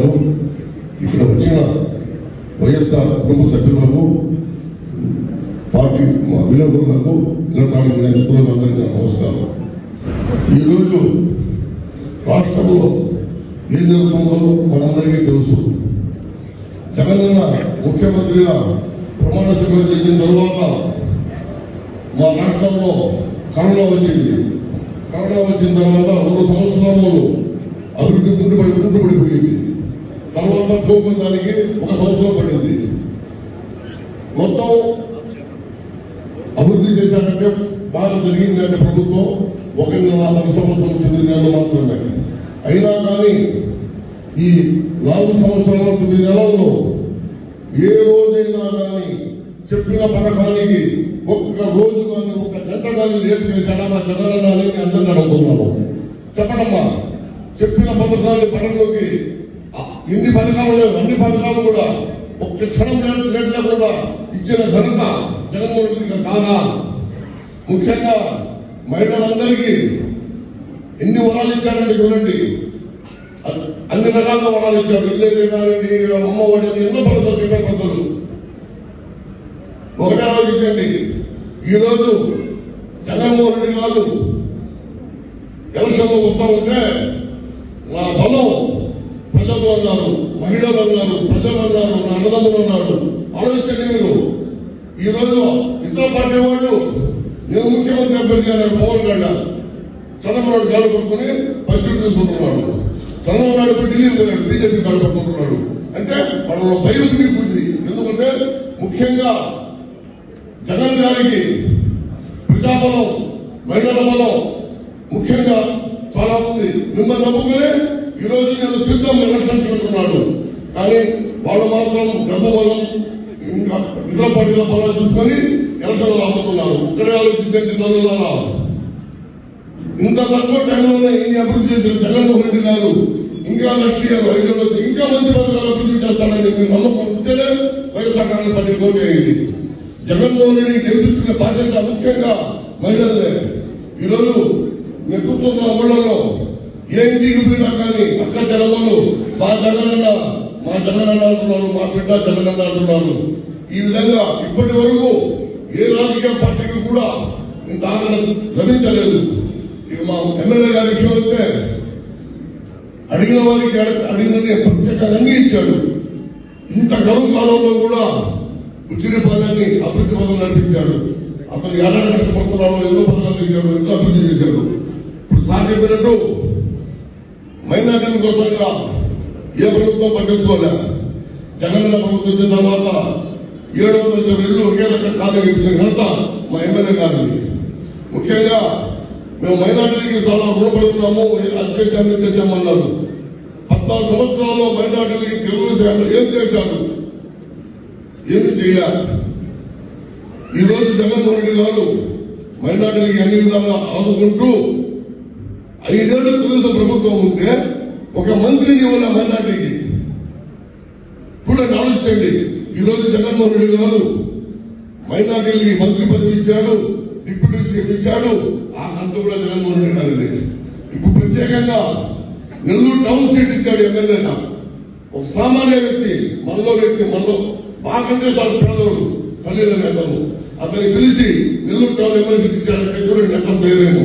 గారు, ఇక్కడ వచ్చిన వైఎస్ఆర్ కుటుంబ సభ్యులకు పార్టీ మా విలేకరులకు ఎలక్ట్రానిక్ మిత్రులకు అందరికీ నమస్కారం. ఈరోజు రాష్ట్రంలో ఏం జరుగుతుందో మనందరికీ తెలుసు. జగనన్న ముఖ్యమంత్రిగా ప్రమాణ స్వీకారం చేసిన తర్వాత మా రాష్ట్రంలో కరోనా వచ్చింది. కరోనా వచ్చిన తర్వాత మూడు సంవత్సరాలు అభివృద్ధి కుంటుపడి కుంటుపడిపోయింది తర్వాత దానికి ఒక సంవత్సరం పడింది. మొత్తం అభివృద్ధి చేశారంటే బాగా జరిగిందంటే ప్రభుత్వం ఒక నాలుగు పది సంవత్సరం తొమ్మిది నెలలు మాత్రమే. అయినా కానీ ఈ నాలుగు సంవత్సరాల తొమ్మిది నెలల్లో ఏ రోజైనా కానీ చెప్పిన పథకానికి ఒక్క రోజు కానీ ఒక్క గంట కానీ లేట్ చేశాడా? మా జగనన్నాని అందరినీ అడుగుతున్నాను చెప్పడమ్మా. చెప్పిన పథకాన్ని పడంలోకి ఎన్ని పథకాలు లేవు అన్ని పథకాలు కూడా ఒక్క క్షణం లేట్ కూడా ఇచ్చిన ఘనత జగన్మోహన్ రెడ్డి కాదా? ముఖ్యంగా మహిళలందరికీ ఎన్ని వరాలు ఇచ్చారండి చూడండి. అన్ని రకాల వరాలు ఇచ్చారు. ఇల్లు కానివ్వండి అమ్మ వాడిని ఎన్నో పథకాలు చెప్పే పద్ధతులు ఒకటే ఆలోచించండి. ఈరోజు జగన్మోహన్ రెడ్డి గారు ఎలక్షన్లో వస్తా ఉంటే నా బలం ప్రజలు అన్నారు మహిళలు ఉన్నారు ప్రజలు ఉన్నారు నా అన్నదమ్ములు ఉన్నారు ఆలోచించండి మీరు. ఈ రోజు ఇతర పార్టీ వాళ్ళు నేను ముఖ్యమంత్రి అభ్యర్థి అన్నాడు పవన్ కళ్యాణ్ చంద్రబాబు గారు కొట్టుకుని పరిస్థితి తీసుకుంటున్నాడు చంద్రబాబు నాయుడు ఢిల్లీ బీజేపీ గారు పట్టుకుంటున్నాడు. అంటే వాళ్ళ భయం ఉంది. ఎందుకంటే ముఖ్యంగా జగన్ గారికి ప్రజాబలం మహిళల బలం ముఖ్యంగా చాలా మంది మిమ్మల్ని నమ్ముకుని ఈ రోజు నేను సిద్ధం ఎలక్షన్స్ కానీ వాళ్ళు మాత్రం డబ్బు బలం ఇంకా ఇతర పార్టీల బలం చూసుకొని ఎలక్షన్లు రాబోతున్నారు. ఇక్కడే ఆలోచించండి తల్లులారా ఇంత తక్కువ టైంలోనే ఇన్ని అభివృద్ధి చేసిన జగన్మోహన్ రెడ్డి గారు ఇంకా నెక్స్ట్ ఇయర్ ఐదు ఇంకా మంచి పథకాలు అభివృద్ధి చేస్తాడని మీరు నమ్మకం ఉంటేనే వైఎస్ఆర్ కాంగ్రెస్ పార్టీ కోటేయండి జగన్మోహన్ రెడ్డి గెలిపిస్తున్న బాధ్యత ముఖ్యంగా మహిళలే ఈరోజు మీరు చూస్తున్న ఊళ్ళలో ఏ ఇంటికి పోయినా కానీ అక్క చెల్లెళ్ళు మా జగనన్న మా జగనన్న అంటున్నారు మా బిడ్డ జగనన్న అంటున్నారు ఈ విధంగా ఇప్పటి వరకు ఏ రాజకీయ పార్టీకి కూడా ఇంత ఆనందం లభించలేదు. ఇక మా ఎమ్మెల్యే గారి విషయం వస్తే అడిగిన వారికి అడ- అడిగినది ప్రత్యేకంగా అన్ని ఇంత గర్వ కాలంలో కూడా ఉచిరిపాలెన్ని అభివృద్ధి పదం నడిపించాడు అతను ఎలా కష్టపడుతున్నాడో ఎన్నో పథకాలు చేశాడు ఎంతో అభివృద్ధి చేశాడు ఇప్పుడు సార్ చెప్పినట్టు మైనార్టీల కోసంగా ఏ ప్రభుత్వం పట్టించుకోలే జగన్ ప్రభుత్వం వచ్చిన తర్వాత ఏడో వందల ఇల్లు ఒకే రకం ఖాళీ ఇచ్చిన ఘనత మా ఎమ్మెల్యే గారిని ముఖ్యంగా మేము మైనార్టీకి చాలా రుణపడుతున్నాము అది చేశాము ఇది చేశామన్నారు పద్నాలుగు సంవత్సరాల్లో మైనార్టీలకి తెలుగుదేశం ఏం చేశారు? ఏమి చేయాలి? ఈ రోజు జగన్మోహన్ రెడ్డి గారు మైనార్టీలకి అన్ని విధాలుగా ఆదుకుంటూ ఐదేళ్ళు తెలుగుదేశం ప్రభుత్వం ఉంటే ఒక మంత్రిని ఉన్న మైనార్టీకి చూడండి ఆలోచించండి. ఈ రోజు జగన్మోహన్ రెడ్డి గారు మైనార్టీలకి మంత్రి పదవి ఇచ్చాడు డిప్యూటీ సీఎం ఇచ్చాడు ఆ అంత కూడా జగన్మోహన్ రెడ్డి గారు ఇప్పుడు ప్రత్యేకంగా నెల్లూరు టౌన్ సీట్ ఇచ్చాడు ఎమ్మెల్యేగా ఒక సామాన్య వ్యక్తి మనలో వ్యక్తి మనలో బాగంటే చాలా పేదోడు పల్లెల నేతలు అతన్ని పిలిచి నెల్లూరు టౌన్ ఎమ్మెల్యే సీట్ ఇచ్చాడు చూడండి ఎట్లా చేయలేము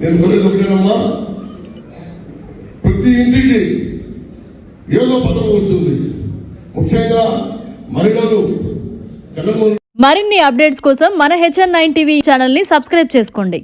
నేను కొనేది ఒకటేనమ్మా ప్రతి ఇంటికి ఏదో పథకం వచ్చింది. ముఖ్యంగా మహిళలు జగన్మోహన్ మరిన్ని అప్డేట్స్ కోసం మన హెచ్ఎన్ నైన్ టీవీ ఛానల్ని సబ్స్క్రైబ్ చేసుకోండి.